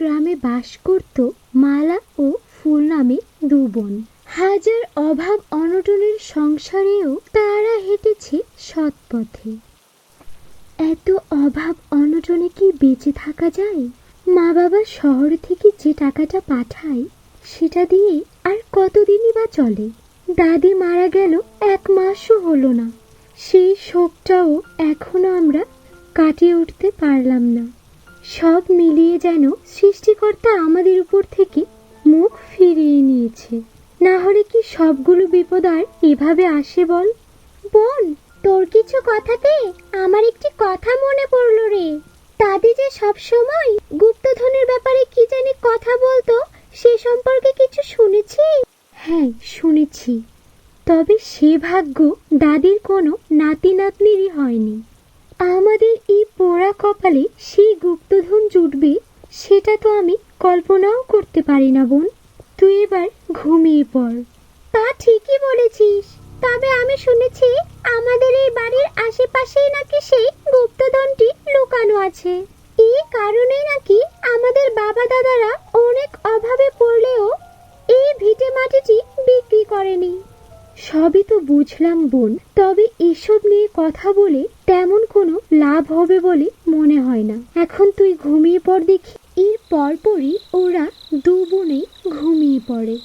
গ্রামে বাস করত মালা ও ফুল নামে দু বোন। হাজার অভাব অনটনের সংসারেও তারা হেঁটেছে সৎ পথে এত অভাব অনটনে কি বেঁচে থাকা যায়? মা বাবা শহর থেকে যে টাকাটা পাঠায়, সেটা দিয়ে আর কতদিনই বা চলে? দাদি মারা গেল এক মাসও হলো না। সেই শোকটাও এখনও আমরা কাটিয়ে উঠতে পারলাম না। সব মিলিয়ে যেন সৃষ্টিকর্তা আমাদের উপর থেকে মুখ ফিরিয়ে নিয়েছে। না হলে কি সবগুলো বিপদ আর এভাবে আসে বল? বোন, তোর কিছু কথাতে আমার একটি কথা মনে পড়ল রে। দাদি যে সব সময় গুপ্তধনের ব্যাপারে কি জানি কথা বলতো, সে সম্পর্কে কিছু শুনেছি? হ্যাঁ শুনেছি। তবে সে ভাগ্য দাদির কোনো নাতি নাতনিরই হয়নি। আমাদের এই পোড়া কপালে সেই গুপ্তধন জুটবে, সেটা তো আমি কল্পনাও করতে পারি না, বোন। তুই এবার ঘুমিয়ে পড়। তা ঠিকই বলেছিস। তবে আমি শুনেছি আমাদের এই বাড়ির আশেপাশেই নাকি সেই গুপ্তধনটি লুকানো আছে। এই কারণে নাকি আমাদের বাবা দাদারা অনেক অভাবে পড়লেও এই ভিটে মাটিটি বিক্রি করেনি। সবই তো বুঝলাম বোন। তবে এসব নিয়ে কথা বলে তেমন কোনো লাভ হবে বলে মনে হয় না। এখন তুই ঘুমিয়ে পড় দেখি। এর পরপরই ওরা দু বোনেই ঘুমিয়ে পড়ে।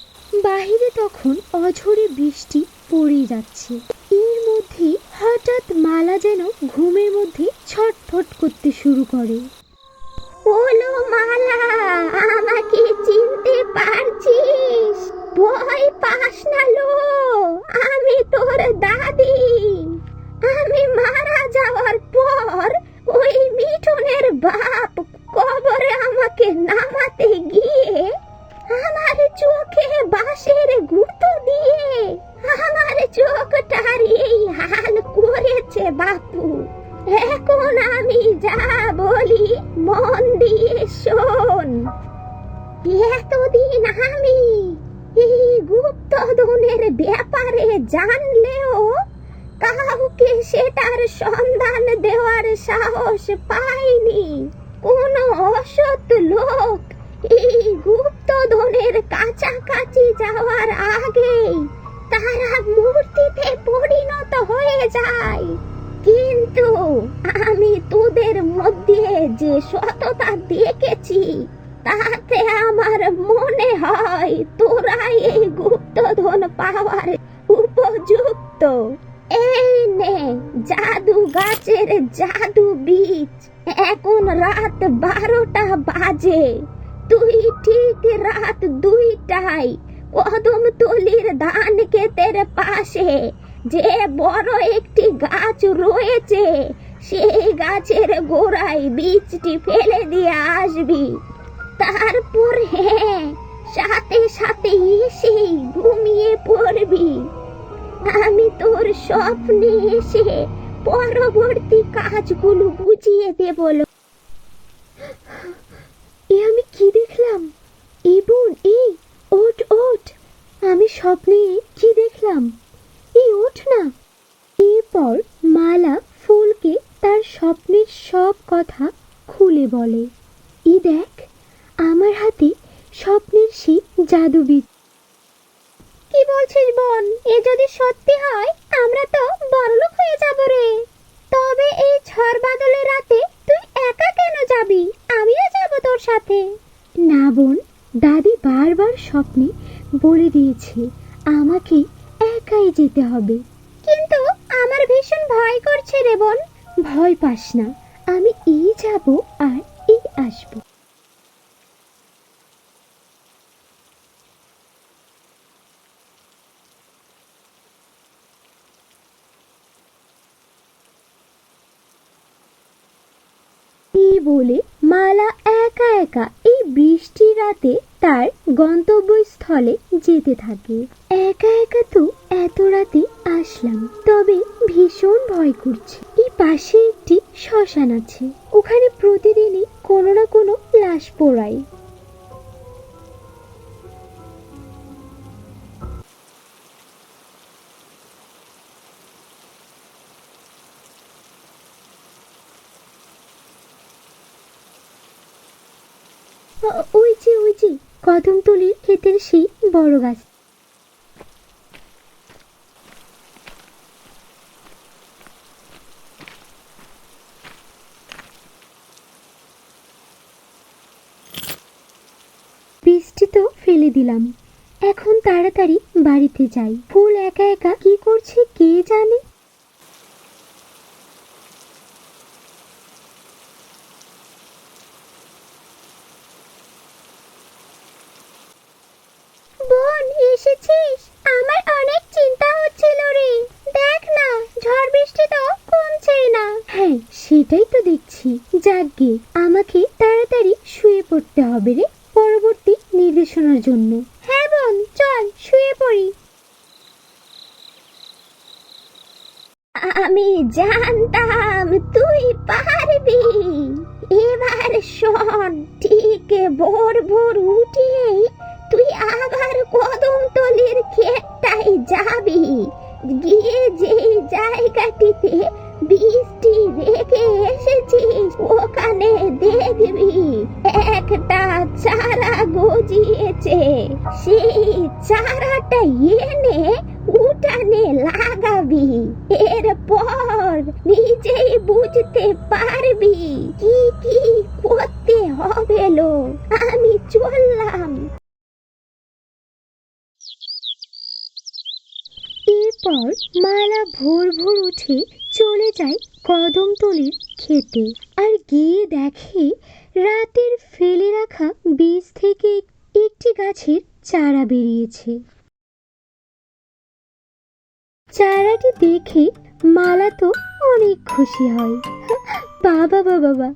বাহিরে তখন অঝরে বৃষ্টি পড়ে যাচ্ছে। এর মধ্যে হঠাৎ মালা যেন ঘুমের মধ্যে ছটফট করতে শুরু করে। ওলো মালা, আমাকে চিনতে পারছিস? ভয় পাস না লো। আমি তোর দাদি। আমি মারা যাওয়ার পর ওই মিঠুনের বাপ কবরে আমাকে নামাতে গিয়ে আমার চোখে বাঁশের দেওয়ার সাহস পাইনি। কোনো অসৎ লোক এই গুপ্তধনের কাছাকাছি যাওয়ার আগেই তারা মূর্তিতে পরিণত হয়ে যায়। কিন্তু আমি তোদের মধ্যে যে সততা দেখেছি, তাতে আমার বাজে তুই ঠিক রাত দুইটায় কদমতলির ধান ক্ষেতের পাশে যে বড় একটি গাছ রয়েছে, সেই গাছের গোড়ায় বীজটি ফেলে দিয়ে আসবি। তারপর হ্যাঁ সাথে সাথে এসেই ঘুমিয়ে পড়বি। আমি তোর স্বপ্নে এসে পরবর্তী কাজগুলো বুঝিয়ে দেব লো। এ আমি কি দেখলাম এই বোন এই ওঠ ওঠ আমি স্বপ্নে কি দেখলাম এই ওঠ না এরপর মালা ফুলকে তার স্বপ্নের সব কথা খুলে বলে, ই দেখ, আমার হাতে স্বপ্নের সেই জাদুবিদ কি বলছিস বোন? এ যদি সত্যি হয়, আমরা তো বড়লোক হয়ে যাব রে। তবে এই ঝড় বাদলের রাতে তুই একা কেন যাবি? আমিও যাব তোর সাথে। না বোন, দাদি বারবার স্বপ্নে বলে দিয়েছে, আমাকে একাই যেতে হবে। কিন্তু আমার ভীষণ ভয় করছে রে বোন। ভয় পাস না, আমি এই যাব আর এই আসব। বলে মালা একা একা এই বৃষ্টি রাতে তার গন্তব্যস্থলে যেতে থাকে। একা একা তো এত রাতে আসলাম, তবে ভীষণ ভয় করছে। এই পাশে একটি শ্মশান আছে ওখানে প্রতিদিনই কোনো না কোনো ও- ওই যে ওই যে কদমতলির ক্ষেতের সেই বড় গাছ বৃষ্টি তো ফেলে দিলাম। এখন তাড়াতাড়ি বাড়িতে যাই। ফুল একা একা কি করছে কে জানে? বোন, এসেছিস? আমার অনেক চিন্তা হচ্ছিল রে। দেখ না, ঝড় বৃষ্টি তো কমছেই না। হ্যাঁ সেটাই তো দেখছি। যাকগে আমাকে সেই চারাটা এনে উঠানে লাগাবি। এরপর নিজেই বুঝতে পারবি কি কি করতে হবে লো। আমি চললাম। এরপর মালা ভোর ভোর উঠে চলে যায় কদমতলির খেতে আর গিয়ে দেখে রাতের ফেলে রাখা বীজ থেকে একটি গাছের চারা বেরিয়েছে। চারাটি দেখে মালা তো অনেক খুশি হয়। বাবা বাবা বাবা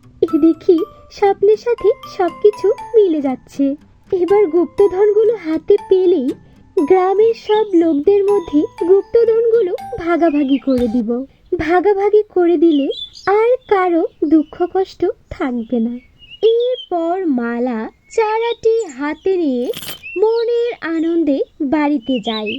দেখি স্বপ্নের সাথে সবকিছু মিলে যাচ্ছে। এবার গুপ্তধনগুলো হাতে পেলেই গ্রামের সব লোকদের মধ্যে গুপ্তধনগুলো ভাগাভাগি করে দিব। ভাগাভাগি করে দিলে আর কারও দুঃখ, কষ্ট থাকবে না। এরপর মালা চারাটি হাতে নিয়ে মনের আনন্দে বাড়িতে যায়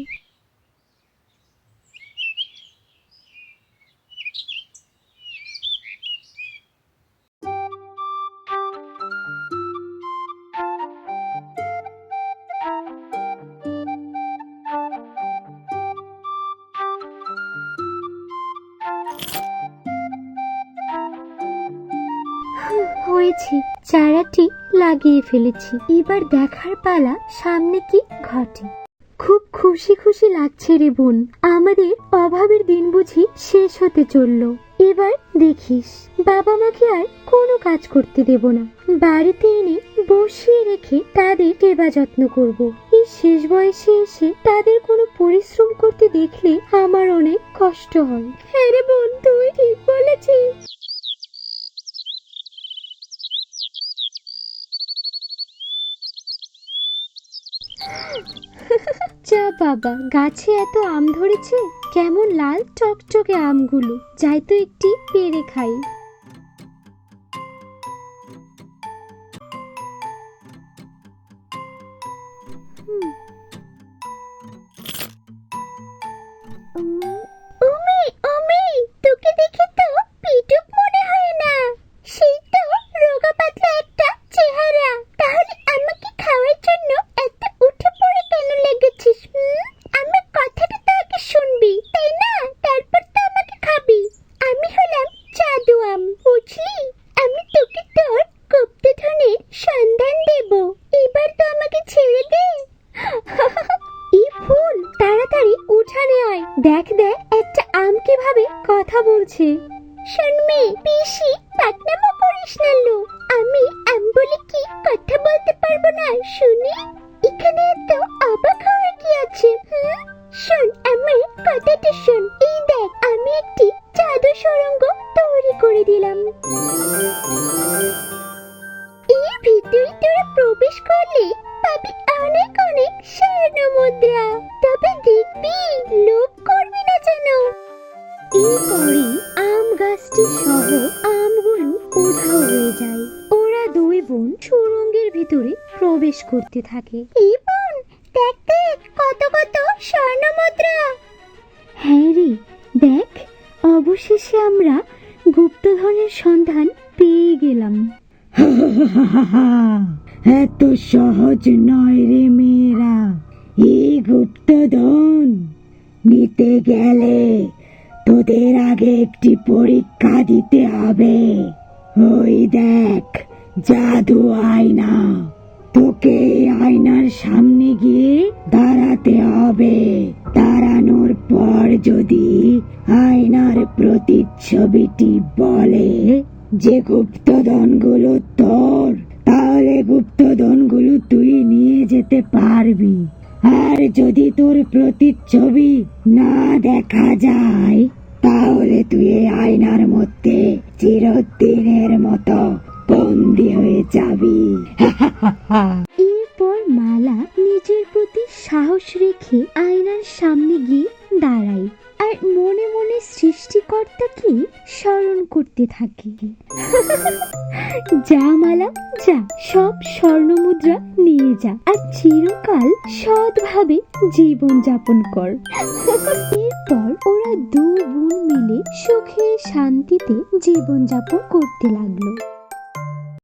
হয়েছে চারাটি লাগিয়ে ফেলেছি। এবার দেখার পালা সামনে কি ঘটে? খুব খুশি খুশি লাগছে রে বোন। আমাদের অভাবের দিন বুঝি শেষ হতে চলল। এবার দেখিস বাবা মাকে আর কোনো কাজ করতে দেব না। বাড়িতে এনে বসিয়ে রেখে তাদের সেবা যত্ন করব। এই শেষ বয়সে এসে তাদের কোনো পরিশ্রম করতে দেখলে আমার অনেক কষ্ট হয়। হ্যাঁ রে বোন, তুই ঠিক বলেছিস। যা বাবা, গাছে এত আম ধরেছে? কেমন লাল চকচকে আমগুলো। যাই তো একটি পেরে খাই। দেখ একটা আম কীভাবে কথা বলছে? শুনবি পিসি পাটনামো করিস না লো। আমি আম বলে কি কথা বলতে পারব না? শুনি। এখানে এত অবাক হওয়ার কি হুম শোন, আমার কথাটা শোন। এই দেখ, আমি একটি জাদু সুড়ঙ্গ তৈরি করে দিলাম। এর ভিতরে তোরা প্রবেশ করলে পাবি অনেক অনেক স্বর্ণ মুদ্রা। তবে দেখবি যেন এরপরে আম গাছটি সহ আমগুলো উধাও হয়ে যায়। ওরা দুই বোন সুরঙ্গের ভিতরে প্রবেশ করতে থাকে। এই বোন? দেখ দেখ কত কত স্বর্ণ মুদ্রা হ্যাঁ রে দেখ অবশেষে আমরা গুপ্তধনের সন্ধান পেয়ে গেলাম। এত সহজ নয় রে মেয়েরা। এই গুপ্তধন নিতে গেলে তোদের আগে একটি পরীক্ষা দিতে হবে। ওই দেখ, জাদু আয়না। তোকে আয়নার সামনে গিয়ে দাঁড়াতে হবে। দাঁড়ানোর পর যদি আয়নার প্রতিচ্ছবিটি বলে যে গুপ্তধনগুলো তোর, তাহলে গুপ্তধনগুলো তুই নিয়ে যেতে পারবি। আর যদি তোর প্রতিচ্ছবি না দেখা যায়, তাহলে তুই এই আয়নার মধ্যে চিরদিনের মতো বন্দি হয়ে যাবি। এরপর মালা নিজের প্রতি সাহস রেখে আয়নার সামনে গিয়ে দাঁড়াই আর মনে মনে সৃষ্টিকর্তাকে স্মরণ করতে থাকি? যা মালা, যা সব স্বর্ণ মুদ্রা নিয়ে যা আর চিরকাল সৎভাবে জীবন যাপন কর। এরপর ওরা দু বোন মিলে সুখে শান্তিতে জীবন যাপন করতে লাগল।